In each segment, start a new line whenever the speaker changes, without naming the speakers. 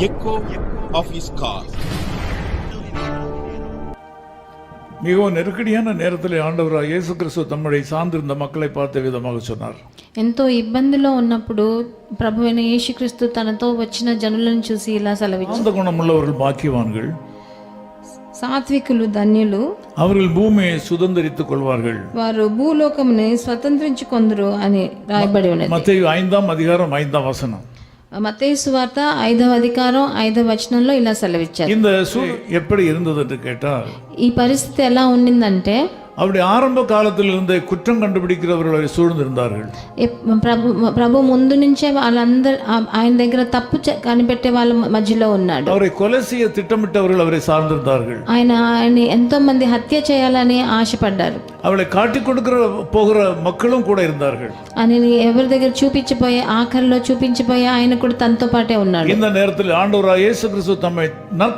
echo of his call.
மிகவும் நெருக்கடியான நேரத்தில் ஆண்டவராக இயேசு கிறிஸ்து தம்முடைய சார்ந்திருந்த மக்களை பார்த்த விதமாக சொன்னார்
ఎంతో ఇబ్బందిలో ఉన్నప్పుడు ప్రభు అయిన యేసుక్రీస్తు తనతో వచ్చిన జనులను చూసి ఇలా సెలవిచ్చారు
சாந்த குணமுள்ளவர்கள் பாக்கியவான்கள்
సాత్వికులు ధన్యులు
அவர்கள் பூமியை சுதந்தரித்துக் கொள்வார்கள்
వారు భూలోకముని స్వతంత్రించుకొందరు అని రాయబడి ఉన్నది
மத்தேயு ஐந்தாம் அதிகாரம் ஐந்தாம் வசனம்
మతేసు వార్త ఐదవ అధికారం ఐదవ వచనంలో ఇలా సెలవిచ్చారు
இந்த சூழ் எப்படி இருந்தது என்று கேட்டால்
ఈ పరిస్థితి ఎలా ఉండిందంటే
அவருடைய ஆரம்ப காலத்தில் இருந்த குற்றம் கண்டுபிடிக்கிறவர்களை சூழ்ந்திருந்தார்கள்
ఎప్- ప్రభు ప్రభు ముందు నుంచే వాళ్ళందరూ ఆ- ఆయన దగ్గర తప్పు చ- కనిపెట్టే వాళ్ళ మధ్యలో ఉన్నాడు
அவரை கொலை செய்ய திட்டமிட்டவர்கள் அவரை சார்ந்திருந்தார்கள்
ఆయన ఆయన ఎంతో మంది హత్య చేయాలని ఆశపడ్డారు
அவளை காட்டிக் கொடுக்கிற போகிற மக்களும் கூட இருந்தார்கள்
ఆయనని ఎవరి దగ్గర చూపించిపోయే ఆఖరిలో చూపించిపోయే ఆయన కూడా తనతో పాటే ఉన్నాడు
இந்த நேரத்தில் ஆண்டவராக இயேசு கிறிஸ்து தம்மை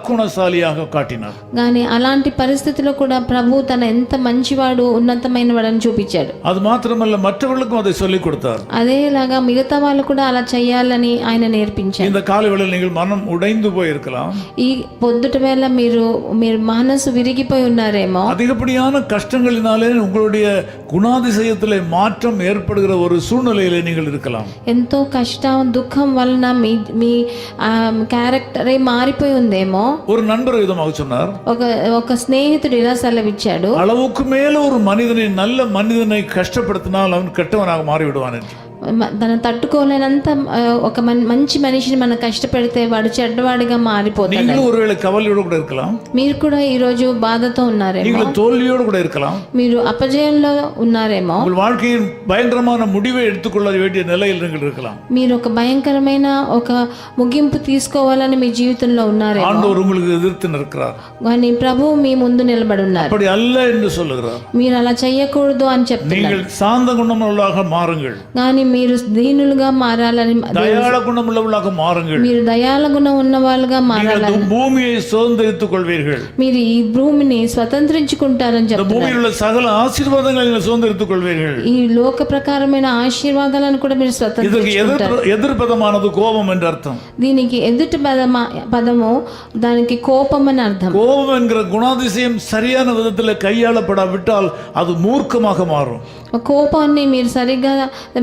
நற்குணசாலியாக காட்டினார்
కానీ అలాంటి పరిస్థితిలో కూడా ప్రభు తన ఎంత మంచివాడు ఉన్నతమైన వాడని చూపించాడు
அது மாத்திரமல்ல மற்றவர்களுக்கும் அதை சொல்லிக் கொடுத்தார்
అదేలాగా మిగతా వాళ్ళు కూడా అలా చేయాలని ఆయన నేర్పించారు
இந்த காலவேளையில் நீங்கள் மனம் உடைந்து போயிருக்கலாம்
ఈ పొద్దుట వేళ మీరు మీరు మనసు విరిగిపోయి ఉన్నారేమో
அதிகப்படியான கஷ்டங்களினாலே உங்களுடைய குணாதிசயத்திலே மாற்றம் ஏற்படுகிற ஒரு சூழ்நிலையிலே நீங்கள் இருக்கலாம்
ఎంతో కష్టం దుఃఖం వలన మీ మీ ఆ, క్యారెక్టరే మారిపోయి ఉందేమో
ஒரு நண்பர் விதமாக சொன்னார்
ఒక ఒక స్నేహితుడు ఇలా సెలవిచ్చాడు
அளவுக்கு மேலும் ஒரு மனிதனை நல்ல மனிதனை கஷ்டப்படுத்தினால் அவன் கெட்டவனாக மாறிவிடுவான் என்று.
తను తట్టుకోలేనంత ఆ, ఒక మన్- మంచి మనిషిని మనం కష్టపెడితే వాడు చెడ్డవాడిగా మారిపోతాడు
நீங்களும் ஒருவேளை கவலையோடு கூட இருக்கலாம்
మీరు కూడా ఈ రోజు బాధతో ఉన్నారేమో
நீங்களும் தோல்வியோடு கூட இருக்கலாம்
మీరు అపజయంలో ఉన్నారేమో
உங்கள் வாழ்க்கையின் பயங்கரமான முடிவை எடுத்துக்கொள்ள வேண்டிய நிலையில் நீங்கள் இருக்கலாம்
మీరు ఒక భయంకరమైన ఒక ముగింపు తీసుకోవాలని మీ జీవితంలో ఉన్నారేమో
ஆண்டவர் உங்களுக்கு எதிர்த்து நிற்கிறார்
కానీ ప్రభు మీ ముందు నిలబడి ఉన్నారు
அப்படி அல்ல என்று சொல்லுகிறார்
మీరు అలా చెయ్యకూడదు అని చెప్తున్నారు
நீங்கள் சாந்த குணமுள்ளவர்களாக மாறுங்கள்
కానీ మీరు దీనులుగా మారాలని
தயாள குணமுள்ளவர்களாக மாறுங்கள்
మీరు దయాల గుణం ఉన్న వాళ్ళుగా
நீங்கள்
మారాలని
இந்த பூமியை சுதந்திரித்துக் கொள்வீர்கள்
మీరు ఈ భూమిని స్వతంత్రించుకుంటారని
இந்த
చెప్తున్నారు
பூமியில் உள்ள சகல ஆசீர்வாதங்களை நீங்கள் சுதந்திரித்துக் கொள்வீர்கள்
ఈ లోక ప్రకారమైన ఆశీర్వాదాలను కూడా మీరు
இதற்கு
స్వతంత్రించుకుంటారు
எதிர் எதிர்பதமானது கோபம் என்று அர்த்தம்
దీనికి ఎదుటి పదమ పదము దానికి కోపం అని అర్థం
கோபம் என்கிற குணாதிசயம் சரியான விதத்தில் கையாளப்படாவிட்டால் அது மூர்க்கமாக மாறும்
కోపాన్ని మీరు సరిగ్గా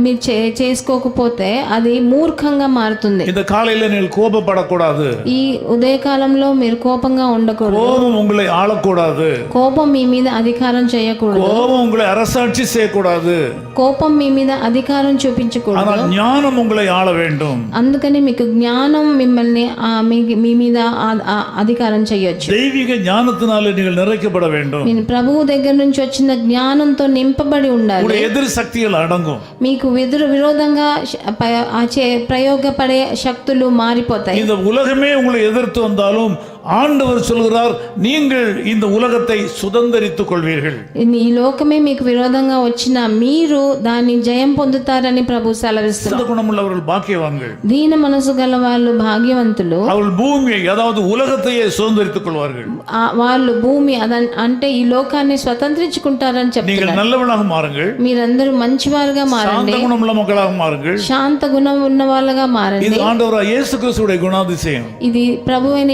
మీరు చే- చేసుకోకపోతే అది మూర్ఖంగా మారుతుంది
இந்த காலையில நீங்கள் கோபப்படக்கூடாது
ఈ ఉదయకాలంలో మీరు కోపంగా ఉండకూడదు
கோபம் உங்களை ஆளக்கூடாது
కోపం మీ మీద అధికారం చేయకూడదు
கோபம் உங்களை அரசாட்சி செய்யக்கூடாது
కోపం మీ మీద అధికారం చూపించకూడదు
ஆனால் ஞானம் உங்களை ஆள வேண்டும்
అందుకని మీకు జ్ఞానం మిమ్మల్ని ఆ, మీ- మీ మీద ఆ- ఆ అధికారం చేయొచ్చు
தெய்வீக ஞானத்தினாலே நீங்கள் நிறைக்கப்பட வேண்டும்
మీరు ప్రభువు దగ్గర నుంచి వచ్చిన జ్ఞానంతో నింపబడి ఉండాలి
உங்களுடைய எதிர் சக்திகள் அடங்கும்
మీకు ఎదురు విరోధంగా శ- ప- ఆ చే- ప్రయోగపడే శక్తులు మారిపోతాయి
இந்த உலகமே உங்களை எதிர்த்து வந்தாலும் ஆண்டவர் சொல்கிறார் நீங்கள் இந்த உலகத்தை சுதந்தரித்துக் கொள்வீர்கள்
ఈ లోకమే మీకు విరోధంగా వచ్చిన మీరు దాన్ని జయం పొందుతారని ప్రభు సెలవిస్తున్నారు
இந்த குணமுள்ளவர்கள் பாக்கியவான்கள்
దీన మనసు గల వాళ్ళు భాగ్యవంతులు
அவர்கள் பூமியை அதாவது உலகத்தையே சுதந்தரித்துக் கொள்வார்கள்
ఆ వాళ్ళు భూమి అదన్ అంటే ఈ లోకాన్ని స్వతంత్రించుకుంటారని చెప్తున్నారు
நீங்கள் நல்லவனாக மாறுங்கள்
మీరందరూ మంచివారుగా మారండి
சாந்த குணமுள்ள மக்களாக மாறுங்கள்
శాంత గుణం ఉన్న వాళ్ళగా మారండి
இது ஆண்டவராக இயேசு கிறிஸ்துடைய குணாதிசயம்
ఇది ప్రభు అయిన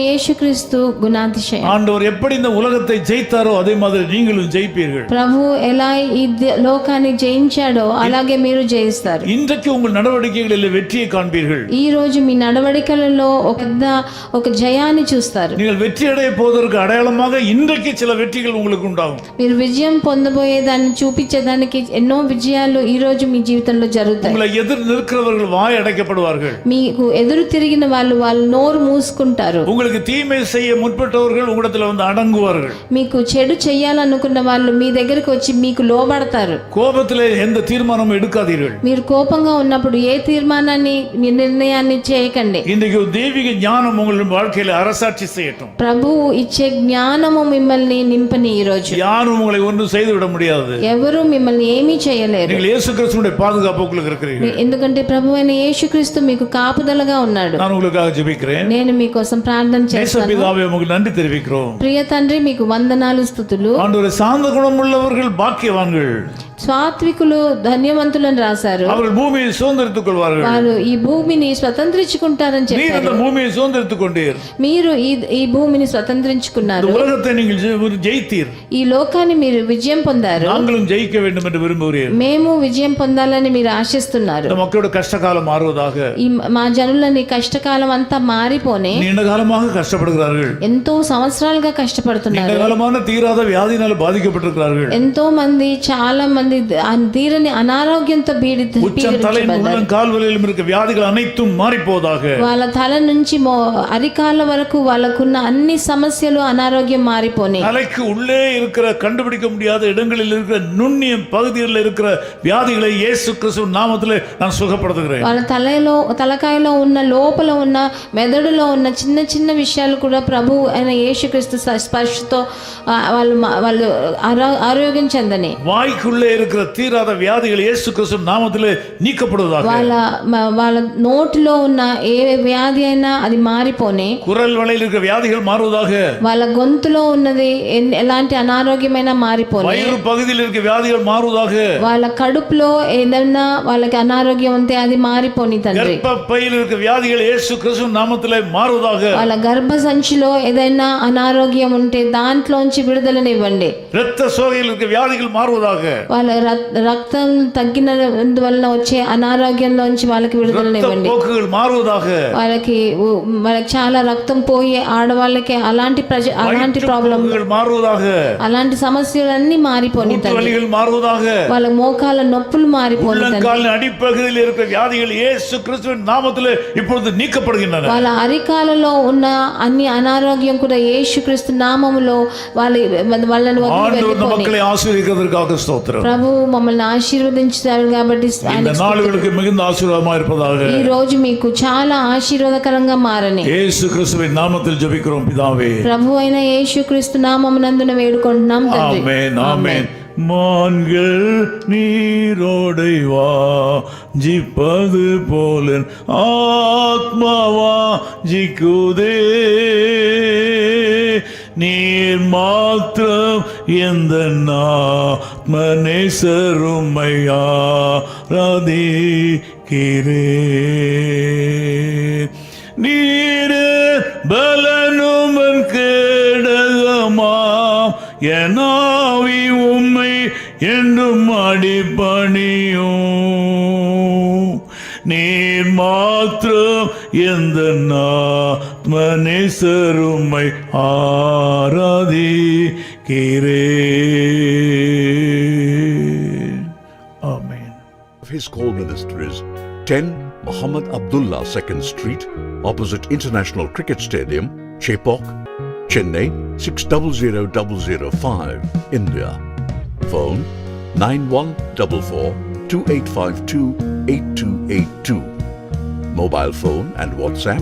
యేసుక్రీస్తు గుణాతిశయం
ஆண்டவர் எப்படி இந்த உலகத்தை ஜெயித்தாரோ அதே மாதிரி நீங்களும் ஜெயிப்பீர்கள்
ప్రభు ఎలా ఈ ద- లోకాన్ని జయించాడో అలాగే మీరు జయిస్తారు
இன்றைக்கு உங்கள் நடவடிக்கைகளில் வெற்றியை காண்பீர்கள்
ఈ రోజు మీ నడవడికలలో ఒక పెద్ద ఒక జయాన్ని చూస్తారు
நீங்கள் வெற்றி அடைய போவதற்கு அடையாளமாக இன்றைக்கு சில வெற்றிகள் உங்களுக்கு உண்டாகும்
మీరు విజయం పొందబోయేదాన్ని చూపించేదానికి ఎన్నో విజయాలు ఈ రోజు మీ జీవితంలో జరుగుతాయి
உங்களை எதிர் நிற்கிறவர்கள் வாய் அடைக்கப்படுவார்கள்
మీకు ఎదురు తిరిగిన వాళ్ళు వాళ్ళు నోరు మూసుకుంటారు
உங்களுக்கு தீமை செய்ய முற்பட்டவர்கள் உங்களிடத்தில் வந்து அடங்குவார்கள்
మీకు చెడు చెయ్యాలనుకున్న వాళ్ళు మీ దగ్గరికి వచ్చి మీకు లోబడతారు
கோபத்திலே எந்த தீர்மானமும் எடுக்காதீர்கள்
మీరు కోపంగా ఉన్నప్పుడు ఏ తీర్మానాన్ని మీ నిర్ణయాన్ని చేయకండి
இன்றைக்கு ஒரு தெய்வீக ஞானம் உங்கள் வாழ்க்கையில அரசாட்சி செய்யட்டும்
ప్రభువు ఇచ్చే జ్ఞానము మిమ్మల్ని నింపని ఈ రోజు
யாரும் உங்களை ஒன்றும் செய்து விட முடியாது
ఎవరు మిమ్మల్ని ఏమీ చేయలేరు
நீங்கள் இயேசு கிறிஸ்துடைய பாதுகாப்புக்குள்ள இருக்கிறீர்கள்
ఎందుకంటే ప్రభు అయిన యేసుక్రీస్తు మీకు కాపుదలగా ఉన్నాడు
நான் உங்களுக்காக ஜெபிக்கிறேன்
నేను మీకోసం ప్రార్థన చేస్తాను
பிதாவே உங்களுக்கு நன்றி தெரிவிக்கிறோம்.
பிரிய தன்றி மீக்கு வந்தனாலு ஸ்துతులు
ஒரு சாந்த குணம் உள்ளவர்கள் பாக்கியவான்கள்.
స్వాత్వికులు ధన్యవంతులని రాశారు
அவர்கள் பூமியை சுதந்திரித்துக் கொள்வார்கள்
వారు ఈ భూమిని స్వతంత్రించుకుంటారని
நீர்
చెప్పారు
அந்த பூமியை சுதந்திரித்துக் கொண்டீர்
మీరు ఈ ఈ భూమిని
இந்த
స్వతంత్రించుకున్నారు
உலகத்தை நீங்கள் ஜெ- ஜெயித்தீர்
ఈ లోకాన్ని మీరు విజయం పొందారు
நாங்களும் ஜெயிக்க வேண்டும் என்று விரும்புகிறேன்
మేము విజయం పొందాలని మీరు ఆశిస్తున్నారు
இந்த மக்களோட கஷ்டகாலம் மாறுவதாக
ఈ మా జనులని కష్టకాలం అంతా మారిపోనే
நீண்ட காலமாக கஷ்டப்படுகிறார்கள்
ఎంతో సంవత్సరాలుగా కష్టపడుతున్నారు
நீண்ட காலமான தீராத வியாதியினால் பாதிக்கப்பட்டிருக்கிறார்கள்
ఎంతో మంది చాలా మంది ఆ తీరని అనారోగ్యంతో పీడిత
உச்சம் தலை
పీడించబడ్డారు
உள்ளம் கால் வலியிலும் இருக்க வியாதிகள் அனைத்தும் மாறி போவதாக
వాళ్ళ తల నుంచి మో అరికాళ్ళ వరకు వాళ్ళకున్న అన్ని సమస్యలు అనారోగ్యం మారిపోయి
தலைக்கு உள்ளே இருக்கிற கண்டுபிடிக்க முடியாத இடங்களில் இருக்கிற நுண்ணிய பகுதிகளில் இருக்கிற வியாதிகளை இயேசு கிறிஸ்து நாமத்திலே நான் சுகப்படுத்துகிறேன்
వాళ్ళ తలలో తలకాయలో ఉన్న లోపల ఉన్న మెదడులో ఉన్న చిన్న చిన్న విషయాలు కూడా ప్రభు అయిన యేసుక్రీస్తు స్ప- స్పర్శతో ఆ, వాళ్ళు మా- వాళ్ళు ఆరో- ఆరోగ్యం చెందని
வாய்க்குள்ளே இருக்கிற தீராத வியாதிகள் இயேசு கிறிஸ்து நாமத்திலே நீக்கப்படுவதாக
వాళ్ళ మ- వాళ్ళ నోటిలో ఉన్న ఏ వ్యాధి అయినా అది మారిపోని
குரல் வளையில் இருக்கிற வியாதிகள் மாறுவதாக
వాళ్ళ గొంతులో ఉన్నది ఎన్- ఎలాంటి అనారోగ్యమైనా మారిపోని
வயிறு பகுதியில் இருக்க வியாதிகள் மாறுவதாக
వాళ్ళ కడుపులో ఏదైనా వాళ్ళకి అనారోగ్యం ఉంటే అది మారిపోని తండ్రి
கர்ப்பப்பையில் இருக்க வியாதிகள் இயேசு கிறிஸ்து நாமத்திலே மாறுவதாக
వాళ్ళ గర్భ సంచిలో ఏదైనా అనారోగ్యం ఉంటే దాంట్లోంచి విడుదలనివ్వండి
இரத்த சோகையில் இருக்க வியாதிகள் மாறுவதாக
వాళ్ళ రక్- రక్తం తగ్గినందువలన వచ్చే అనారోగ్యంలోంచి వాళ్ళకి
இரத்த
విడుదలనివ్వండి
போக்குகள் மாறுவதாக
వాళ్ళకి ఉ- వాళ్ళకి చాలా రక్తం పోయి ఆడవాళ్ళకి అలాంటి ప్రజ అలాంటి ప్రాబ్లం
போக்குகள் மாறுவதாக
అలాంటి సమస్యలన్నీ మారిపోని
மூட்டு
తండ్రి
வலிகள் மாறுவதாக
వాళ్ళ మోకాల నొప్పులు మారిపోని తండ్రి
உள்ளங்காலின் அடிப்பகுதியில் இருக்கிற வியாதிகள் இயேசு கிறிஸ்துவின் நாமத்திலே இப்பொழுது நீக்கப்படுகின்றன
వాళ్ళ అరికాలలో ఉన్న అన్ని అనారోగ్యం కూడా యేసుక్రీస్తు నామములో వాళ్ళ వాళ్ళని వదిలి
ஆண்டவர் இந்த
వెళ్ళిపోని
மக்களை ஆசீர்வதிக்கிறதற்காக ஸ்தோத்திரம்
ప్రభు మమ్మల్ని ఆశీర్వదించారు కాబట్టి
இந்த
ఆయనకు
நாளுகளுக்கு மிகுந்த ஆசீர்வாதமா இருப்பதாக
ఈ రోజు మీకు చాలా ఆశీర్వాదకరంగా మారని
இயேசு கிறிஸ்துவின் நாமத்தில் ஜெபிக்கிறோம் பிதாவே
ప్రభు అయిన యేసుక్రీస్తు నామమునందున వేడుకుంటున్నాం తండ్రి
ஆமென் ஆமென் மான்கள் நீரோடை வா ஜிப்பது போல ஆத்மாவா ஜிக்குதே நீர் மாத்திரம் எந்த ஆத்மநேசருமையா கிரே நீர் பலனுமன் கேடகமா? எனாவி உம்மை என்றும் அடிப்பணியும் நீர் மாத்திரம் எந்த ஆத்மநேசருமை ஆராதிக்கிறேன் ஆமென்
of his call ministries 10 Muhammad Abdullah 2nd Street, opposite International Cricket Stadium, Chepok, Chennai 600005, India. Phone 9144 2852 8282. Mobile phone and WhatsApp